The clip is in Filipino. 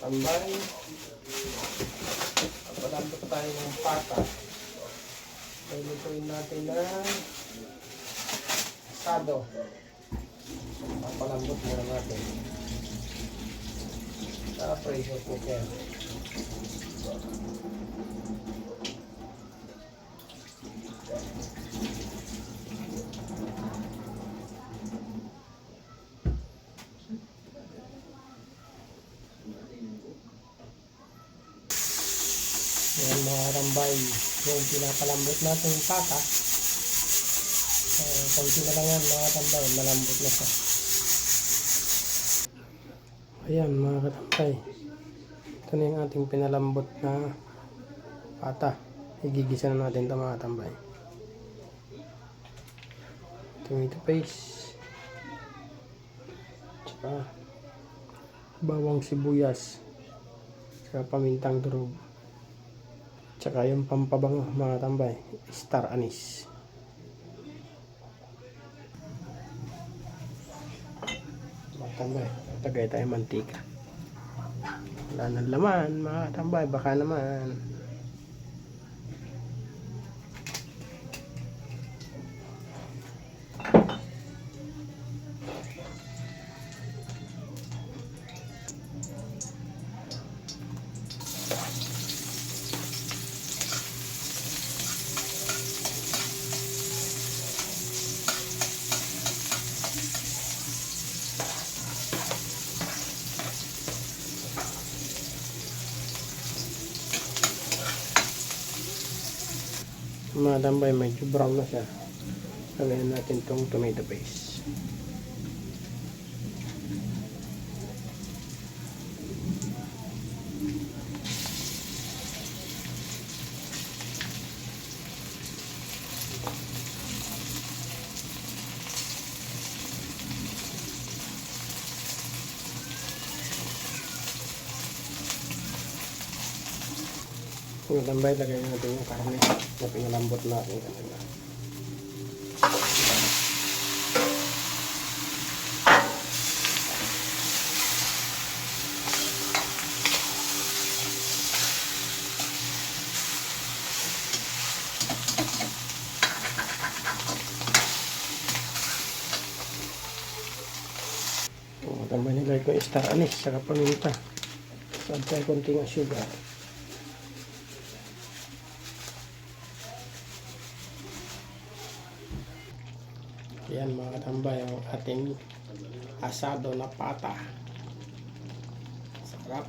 tambay. Papalambot tayo ng pata. Lulutuin natin ng sado. Papalambot muna natin. Sa pressure cooker. Ayan mga rambay, yung pinapalambot natin pata. Uh, konti na lang yan mga rambay, malambot na siya. Ayan mga katambay. Ito na yung ating pinalambot na pata. Igigisa na natin ito mga tambay. Tomato paste. Tsaka bawang sibuyas. Tsaka pamintang durog. Tsaka yung pampabango mga tambay. Star anise. Mga tambay. Tagay tayo mantika. Wala nang laman mga tambay. Baka naman. Mga tambay medyo brown na siya. Lagyan natin tong tomato paste. Yung tambay, lagyan natin yung karne na pinalambot natin kanina. Tambay nilagay ko yung star anise, saka paminta. Saan tayo konting sugar. Yan mga tambay ang ating asado na pata. Sarap.